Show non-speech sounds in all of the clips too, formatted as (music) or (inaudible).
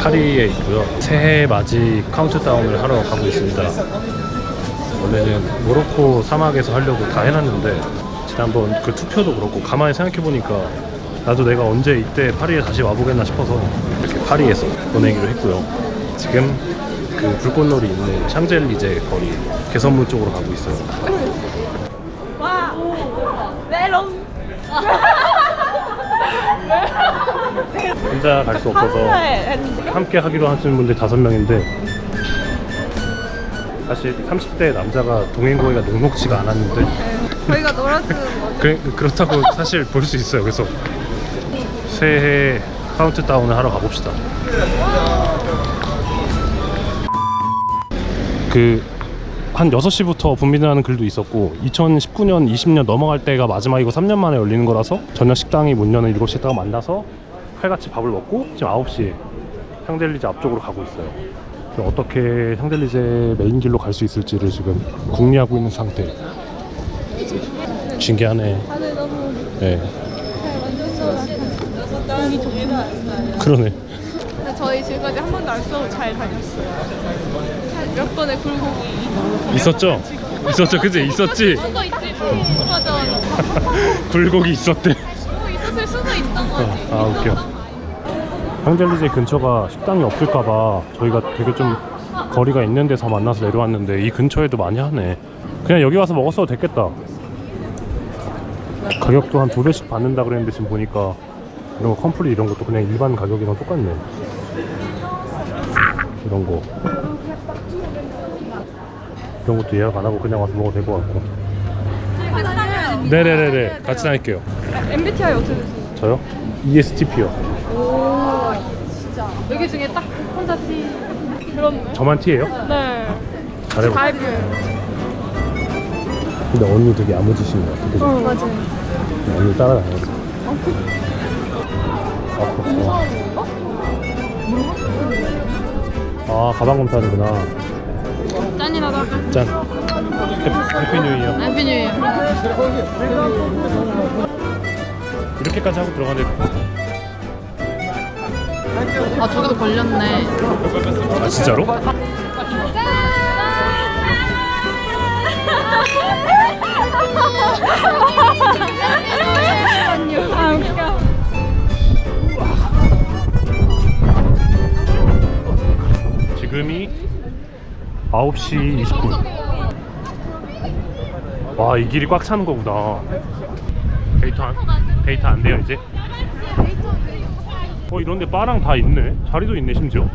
파리에 있고요. 새해 맞이 카운트다운을 하러 가고 있습니다. 원래는 모로코 사막에서 하려고 다 해놨는데 지난번 그 투표도 그렇고 가만히 생각해보니까 나도 내가 언제 이때 파리에 다시 와보겠나 싶어서 이렇게 파리에서 보내기로 했고요. 지금 그 불꽃놀이 있는 샹젤리제 거리 개선문 쪽으로 가고 있어요. 와 메롱 (laughs) 혼자 갈 수 없어서 함께 하기로 하시는 분들 다섯 명인데 사실 30대 남자가 동행거리가 녹록지가 않았는데 저희가 놀아주는 거 그, 그렇다고 사실 볼 수 있어요. 그래서 새해 카운트다운을 하러 가봅시다. 그 한 6시부터 분비라는 글도 있었고 2019년 20년 넘어갈 때가 마지막이고 3년 만에 열리는 거라서 저녁 식당이 문 여는 7시에다가 만나서 칼같이 밥을 먹고 지금 9시에 향델리제 앞쪽으로 가고 있어요. 어떻게 향델리제 메인 길로 갈 수 있을지를 지금 궁리하고 있는 상태. 신기하네. 너무 네, 그러네. 저희 지금까지 한 번도 안 쓰고 잘 다녔어요 몇 번의 굴곡이 있었죠? 있었죠, 그지? 있었지? (laughs) 굴곡이 있었대. 뭐 있었을 수도 있던 거지 아, 웃겨. 향젤리제 근처가 식당이 없을까봐 저희가 되게 좀 거리가 있는 데서 만나서 내려왔는데 이 근처에도 많이 하네. 그냥 여기 와서 먹었어도 됐겠다. 가격도 한 두 배씩 받는다 그랬는데 지금 보니까 이런 거 컴플릿 이런 것도 그냥 일반 가격이랑 똑같네. 이런 거. 이런 것도 예약 안 하고 그냥 와서 먹어도 될 것 같고. 네네네네. 같이 다닐게요. MBTI 어떻게 되세요? 저요? ESTP요. 오 진짜 여기 중에 딱 혼자 T 그런 저만 T예요? 네 잘해볼게요. 바이브 근데 언니 되게 야무지신 것 같아. 그죠? 어 맞아 언니 따라다녀야지. 아, 그렇구나. 아, 가방 검사하는구나. 짠이라도 할까? 짠. 해피 뉴 이어. 해피 뉴 이어 이렇게까지 하고 들어가는데. 아 저기도 걸렸네 아, 진짜로? 아 웃겨 지금이 9시 20분. 와, 이 길이 꽉 차는 거구나. 데이터 안, 데이터 안 돼요, 이제? 어, 이런데 바랑 다 있네. 자리도 있네, 심지어.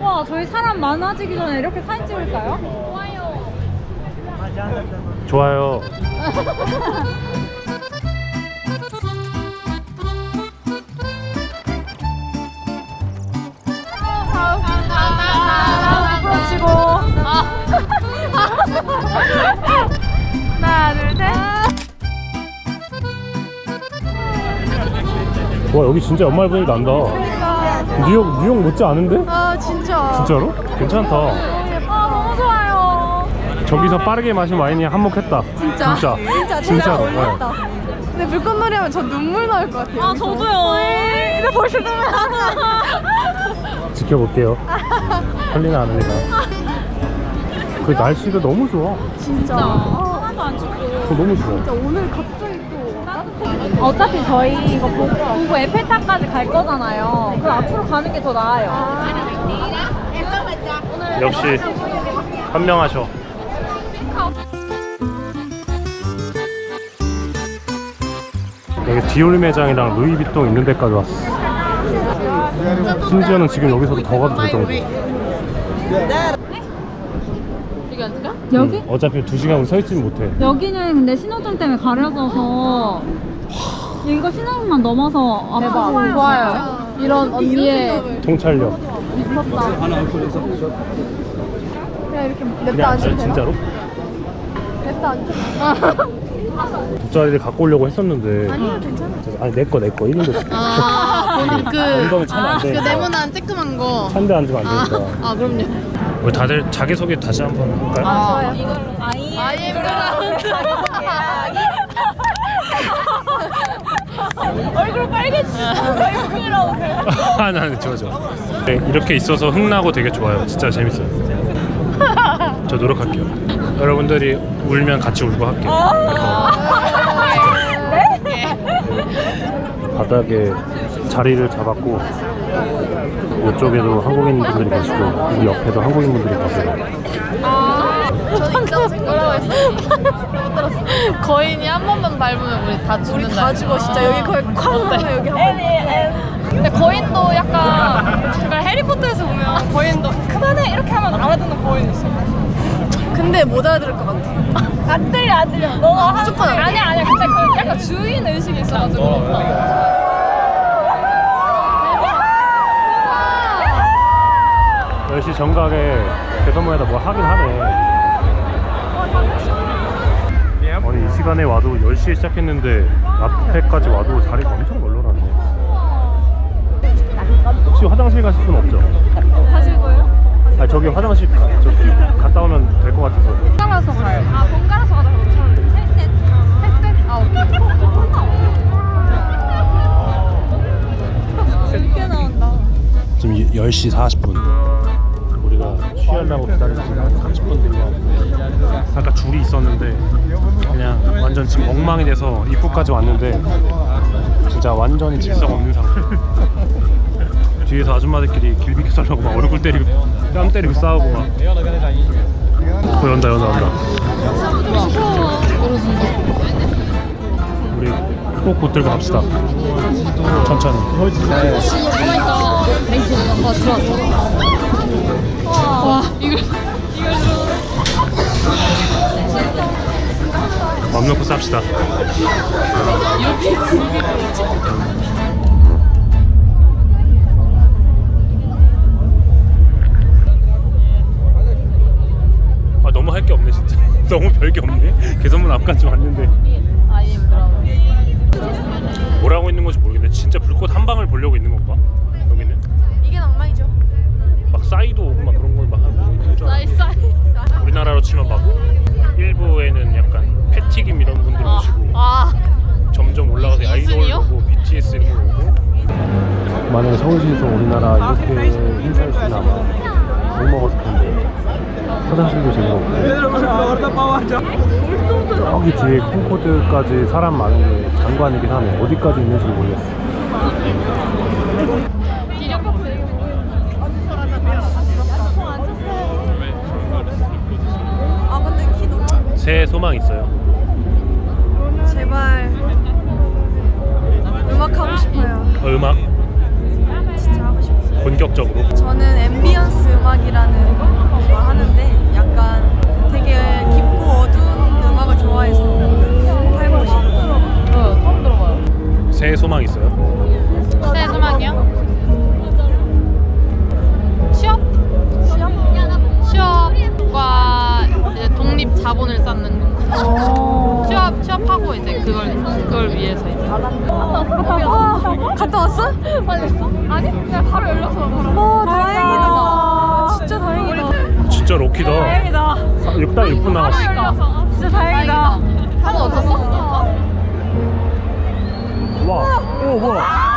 와 저희 사람 많아지기 전에 이렇게 사진 찍을까요? 좋아요. 다음 부러치고 (laughs) 하나 둘셋 와, 여기 진짜 연말 분위기 난다. 뉴욕, 뉴욕 못지 않은데? 아 진짜 진짜로? 괜찮다. 아 너무 좋아요 저기서 빠르게 마신 와인이 한몫했다. 진짜 진짜. (laughs) 진짜 진짜로. 어울렸다 근데 물건놀이 하면 전 눈물 나올 것 같아요 아 저도요 근데 벌써 눈물 네. (laughs) 지켜볼게요. 안 흘리나. 그 날씨가 너무 좋아. 진짜 하나도 안 춥고 그거 너무 좋아. 진짜 오늘 갑자기 어차피 저희 이거 보고, 보고 에펠탑까지 갈 거잖아요 그럼 앞으로 가는 게 더 나아요 역시 현명하셔. 여기 디올 매장이랑 루이비통 있는 데까지 왔어. 심지어는 지금 여기서도 더 가도 될 정도. 여기 앉을까? 여기? 어차피 두 시간 우리 서 있지는 못해. 여기는 근데 신호등 때문에 가려져서 이거 신호등만 넘어서 앞으로 좋아요 이런 언니의 통찰력. 미쳤다 그냥 이렇게 냅다 그냥 앉으면 아, 되나? 진짜로? 냅다 앉으면 돗자리를 갖고 오려고 했었는데. 아니요 괜찮아 아니 내 거 내거 1인도 아, 본인 그, 엉덩이 차면 안 그 되니까. 네모난 쬐끄만 거. 찬데 앉으면 아, 안 되니까. 아, 그럼요. 우리 다들 자기 소개 다시 한번 할까요? 아, 아이 아이엠 (laughs) 얼굴 빨개지셨어. 부끄러워. (laughs) 아, 난 좋아 좋아. 네, 이렇게 있어서 흥나고 되게 좋아요. 진짜 재밌어요. (laughs) 저 노력할게요. 여러분들이 울면 같이 울고 할게요. 바닥에 자리를 잡았고 이쪽에도 한국인 분들이 계시고 이 옆에도 한국인 분들이 계세요. (laughs) 거인이 한 번만 밟으면 우리 다 죽는다. 우리 다 죽어 진짜 여기 거의 쾅 하면 여기 한 번. 근데 거인도 약간 그걸 해리포터에서 보면 거인도 그만해 이렇게 하면 알아듣는 거인 있어. 근데 못 알아들을 것 같아. (laughs) 안 들려 안 들려. 너가 하는 무조건 소리 안 아니야 아니야. 근데 그 약간 주인 의식이 있어가지고. 열시 정각에 대선문에다 뭐 하긴 하네. 아니 이 시간에 와도 10시에 시작했는데 앞에까지 와도 자리가 엄청 널널하네. 혹시 화장실 가실 분 없죠? 하실 거예요? 아 저기 화장실 가, 저기 갔다 오면 될 것 같아서. 번갈아서 가요. 아 번갈아서 가자. 셋셋. 셋셋. 아 오케이. 늦게 나온다. 지금 10시 40분. 기다린 지가 30분 된것 같고. 아까 줄이 있었는데 그냥 완전 지금 엉망이 돼서 입구까지 왔는데 진짜 완전히 질서 없는 상태. (laughs) 뒤에서 아줌마들끼리 길 비켜달라고 막 얼굴 때리고 뺨 때리고 싸우고 막. 어 연다 연다 연다. 우리 꼭 붙들고 갑시다. 천천히. 와 이걸 맘 놓고 쌉시다. 아 너무 할 게 없네 진짜. (laughs) 너무 별 게 없네. 개선문 앞까지 왔는데. 뭘 하고 있는 건지 모르겠네. 진짜 불꽃 한 방을 보려고 있는 건가? 만약에 서울시에서 우리나라 이렇게 행사했으면 못 먹었을 텐데 화장실도 재미가 없고 저기 뒤에 콩코드까지 사람 많은데 장관이긴 하네 어디까지 있는지 모르겠어 새해 소망 있어요? 제발 음악 하고 싶어요. 어, 음악? 본격적으로? 저는 앰비언스 음악이라는 걸 하는데 약간 되게 깊고 어두운 음악을 좋아해서 해보고 싶어요. 처음 들어봐요. 새해 소망 있어요? 새 음악이요? 취업? 취업? 취업과 이제 독립 자본을 쌓는 거. 취업 취업하고 이제 그걸 그걸 위해서 이제. 갔다 왔어? 아니 그냥 바로 열려서 바로. 와 다행이다. 진짜 다행이다. 진짜 럭키다 다행이다. 6달 6분 남았어 열려서. 진짜 다행이다. 한번 없었어? 와, 오 뭐야?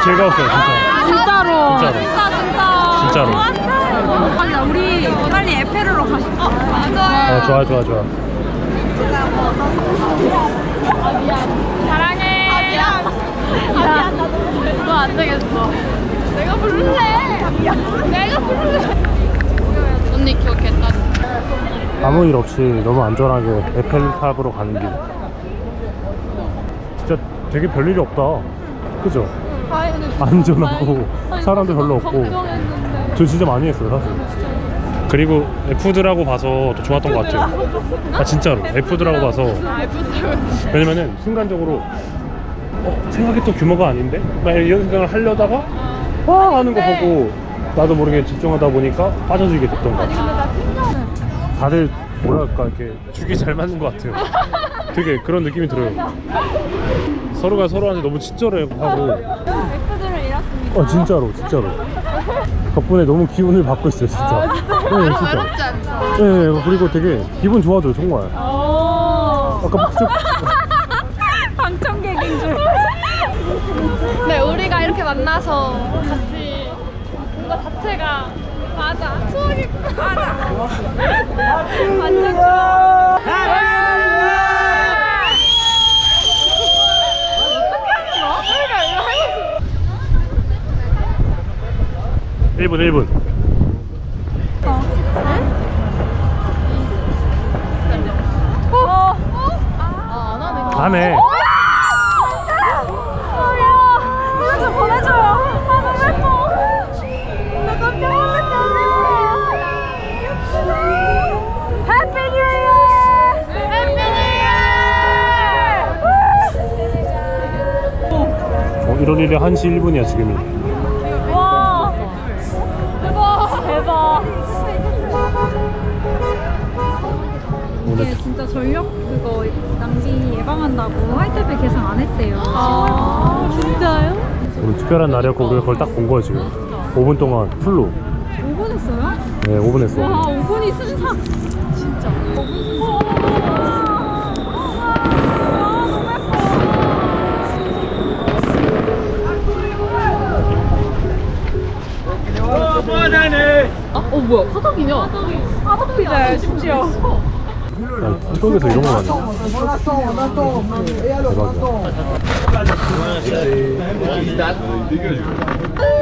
너무 즐거웠어요 진짜 진짜로. 진짜로. 진짜 진짜. 진짜로. 아니다 우리 빨리 에페르로 가실까? 맞아요. 어 좋아 좋아 좋아 사랑해. 아, 미안. 아, 미안. 나도. 너안 되겠어. 내가 부를래. 아, 미안. 내가 부를래. 언니 기억했다. 아무 일 없이 너무 안전하게 에펠탑으로 가는 길 진짜 되게 별일이 없다 그죠? 안전하고 사람도 별로 없고. 저 진짜 많이 했어요 사실. 그리고 F드라고 봐서 더 좋았던 것 같아요. 아 진짜로. F드라고? 봐서. 아. 왜냐면은 순간적으로 어, 생각했던 규모가 아닌데? 막 이런 생각을 하려다가 와! 하는 거 보고 나도 모르게 집중하다 보니까 빠져들게 됐던 것 같아요 다들 뭐랄까 이렇게 죽이 잘 맞는 것 같아요. (laughs) 되게 그런 느낌이 들어요 서로가 서로한테 너무 친절하고 에페르를 잃었습니다. 어 진짜로 진짜로 덕분에 너무 기운을 받고 있어요 진짜 네 진짜 외롭지 않죠? 네 그리고 되게 기분 좋아져요 정말 오. 아까 막 쭉- (laughs) 방청객인 줄. 네, 우리가 이렇게 만나서 같이 뭔가 자체가 맞아. 추억이 맞아. 완전 좋아. 어떻게 했어? 이거 1분 1분 어. 아안 하네. 보내줘요. 아. 어, 1월 1일 1시 1분이야 지금이 진짜 전력 그거 낭비 예방한다고 화이트비 개선 안 했대요. 아 진짜요? 오늘 특별한 날이었고 우리가 그걸 딱 본 거예요 지금 5분 동안 풀로 5분 했어요? 네 5분 했어 와 5분이 순삭. 진짜. 5분 어 뭐야? 화덕이냐? 화덕 피자예요 심지어. 야, 틱톡에서 이런 거 많이 대박이야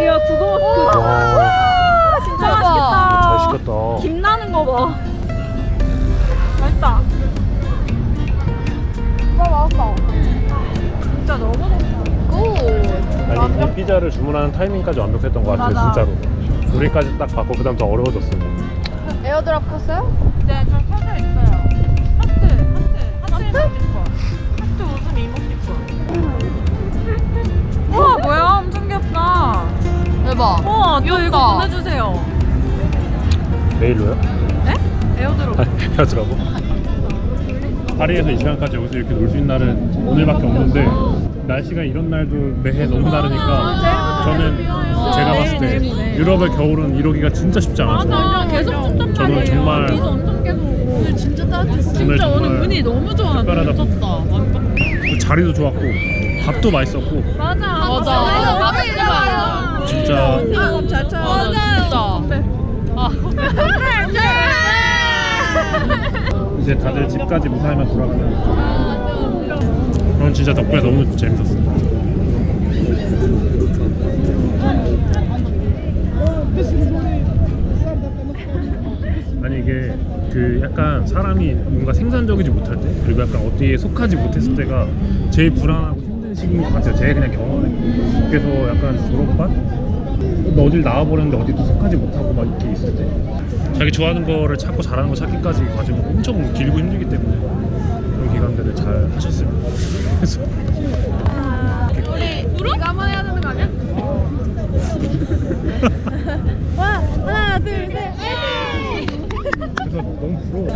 이야 그거 그. 와 진짜 잘 맛있겠다. 시켰다 김 나는 거 봐. 맛있다. 진짜 맛있다. 진짜 너무 맛있다. 아니 이 피자를 주문하는 타이밍까지 완벽했던 것 같아요 맞아. 진짜로 우리까지 딱 받고 그 다음 더 어려워졌어요 에어드랍 컸어요? 네, 저 켜져 있어요. 하트, 웃음 이모지 거. 우와, 뭐야? 엄청 귀엽다. 대박. 우와, 저 이거. 보내주세요. 메일로요? 네? 에어드롭. (laughs) 헤어지라고? 파리에서 이 시간까지 여기서 이렇게 놀 수 있는 날은 오늘밖에 없는데 날씨가 이런 날도 매해 너무 다르니까 저는 제가 봤을 때 유럽의 겨울은 이러기가 진짜 쉽지 않아서 맞아, 계속 춥단 저는 말이에요. 정말 비도 엄청 계속 오고. 진짜 따뜻했어. 오늘 정말 너무 좋아. 특별하다 미쳤다. 자리도 좋았고 밥도 맛있었고 맞아. 맞아. 밥이 좋아요. 진짜 밥잘 쳐. 맞아 진짜. 아. (laughs) 이제 다들 집까지 무사히만 돌아가면 그건 진짜 덕분에 너무 재밌었어요 아니 이게 그 약간 사람이 뭔가 생산적이지 못할 때 그리고 약간 어디에 속하지 못했을 때가 제일 불안하고 힘든 시기인 것 같아요. 제 그냥 경험에 그래서 약간 졸업반? 너 어딜 나와버렸는데 어디도 속하지 못하고 막 이렇게 있을 때. 자기 좋아하는 거를 찾고 잘하는 거 찾기까지 과정이 엄청 길고 힘들기 때문에 그런 기간들을 잘 하셨으면 그래서 우리 우리 가만 해야 되는 거 아니야? 와 하나 둘 셋. 그래서 너무 부러워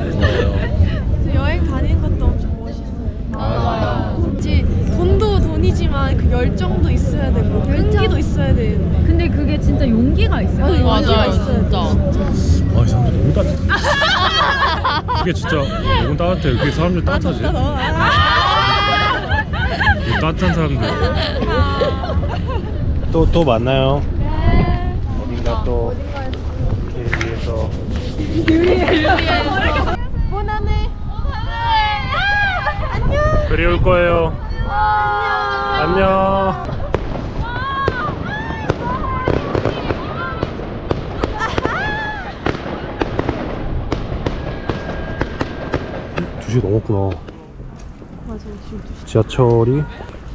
저 여행 다니는 것도 엄청 멋있어요. 맞아요. 왠지 돈도 돈이지만 그 열정도 있어야 되고 끈기도 있어야 되는데. 근데 그게 진짜 용기가 있어요. 맞아, 용기가 돼. 진짜. 아, 이 사람들 너무 따뜻해. 이게 진짜 너무 따뜻해. 이게 사람들 따뜻하지? 너. 아, 따뜻한 사람들. 또 또 만나요. 어딘가 또 길 위에서 원하네. 그리울 거예요. 안녕. 두시 넘었구나. 지하철이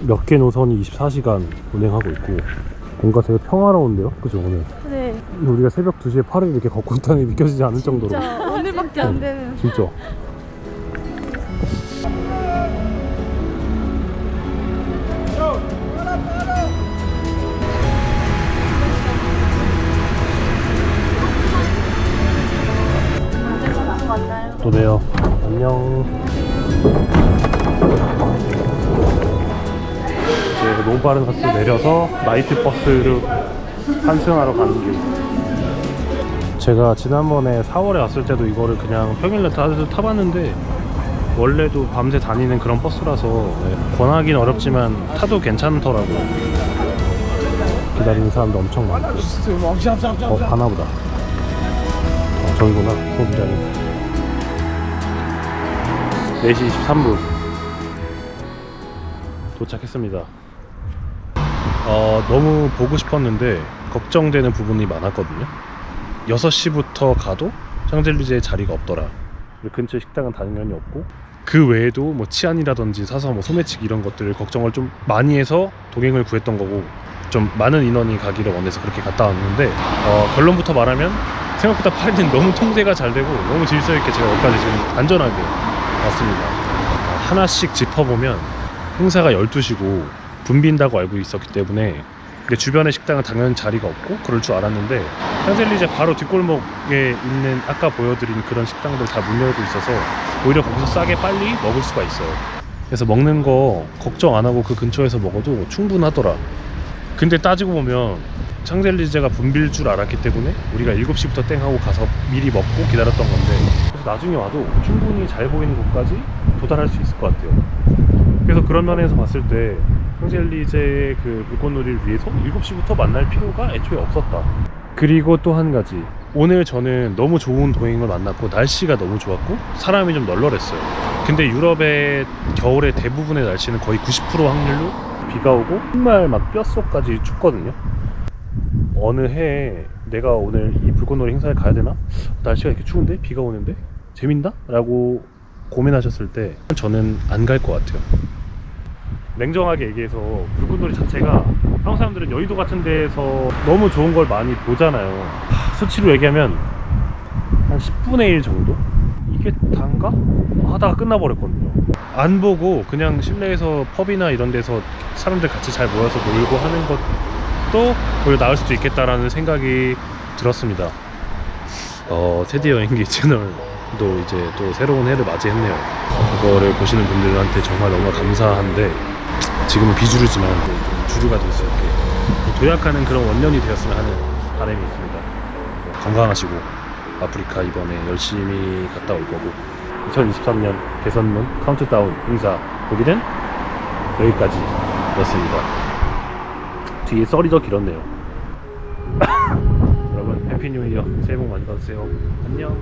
몇 개 노선이 24시간 운행하고 있고 뭔가 되게 평화로운데요? 그죠 오늘? 네. 우리가 새벽 2시에 팔을 이렇게 걷고 있다는 게 믿겨지지 않을 정도로 진짜 오늘밖에 안 되는. 진짜 또 봬요 안녕 너무 빠른 가스 내려서 나이트 버스를 환승하러 가는 길. 제가 지난번에 4월에 왔을 때도 이거를 그냥 평일날 타, 타봤는데 원래도 밤새 다니는 그런 버스라서 네, 권하긴 어렵지만 타도 괜찮더라고요. 기다리는 사람도 엄청 많고 어 가나보다. 어 저기구나. 소비자님 4시 23분. 도착했습니다 어, 너무 보고 싶었는데 걱정되는 부분이 많았거든요 6시부터 가도 샹젤리제에 자리가 없더라. 근처 식당은 당연히 없고 그 외에도 뭐 치안이라든지 사서 뭐 소매치기 이런 것들을 걱정을 좀 많이 해서 동행을 구했던 거고 좀 많은 인원이 가기를 원해서 그렇게 갔다 왔는데 어, 결론부터 말하면 생각보다 파리는 너무 통제가 잘 되고 너무 질서 있게 제가 여기까지 지금 안전하게 왔습니다. 어, 하나씩 짚어보면 행사가 12시고 붐빈다고 알고 있었기 때문에 근데 주변에 식당은 당연히 자리가 없고 그럴 줄 알았는데 샹젤리제 바로 뒷골목에 있는 아까 보여드린 그런 식당들 다 문 열고 있어서 오히려 거기서 싸게 빨리 먹을 수가 있어요. 그래서 먹는 거 걱정 안 하고 그 근처에서 먹어도 충분하더라. 근데 따지고 보면 샹젤리제가 붐빌 줄 알았기 때문에 우리가 7시부터 땡 하고 가서 미리 먹고 기다렸던 건데 그래서 나중에 와도 충분히 잘 보이는 곳까지 도달할 수 있을 것 같아요. 그래서 그런 면에서 봤을 때 샹젤리제의 그 불꽃놀이를 위해서 7시부터 만날 필요가 애초에 없었다. 그리고 또 한 가지. 오늘 저는 너무 좋은 동행을 만났고 날씨가 너무 좋았고 사람이 좀 널널했어요. 근데 유럽의 겨울의 대부분의 날씨는 거의 90% 확률로 비가 오고 정말 막 뼛속까지 춥거든요. 어느 해에 내가 오늘 이 불꽃놀이 행사에 가야 되나? 날씨가 이렇게 추운데 비가 오는데 재밌나? 라고 고민하셨을 때 저는 안 갈 것 같아요. 냉정하게 얘기해서 불꽃놀이 자체가 한국 사람들은 여의도 같은 데에서 너무 좋은 걸 많이 보잖아요. 하, 수치로 얘기하면 한 10분의 1 정도? 이게 단가? 하다가 끝나버렸거든요. 안 보고 그냥 실내에서 펍이나 이런 데서 사람들 같이 잘 모여서 놀고 하는 것도 오히려 나을 수도 있겠다라는 생각이 들었습니다. 어, 세디 여행기 채널도 이제 또 새로운 해를 맞이했네요. 그거를 보시는 분들한테 정말 너무 감사한데 지금은 비주류지만 좀 주류가 될수 있게 도약하는 그런 원년이 되었으면 하는 바람이 있습니다. 건강하시고 아프리카 이번에 열심히 갔다 올 거고 2023년 개선문 카운트다운 행사 보기는 여기까지였습니다. 뒤에 썰이 더 길었네요. (coughs) 여러분 해피 뉴 이어 새해 복 많이 받으세요. 안녕.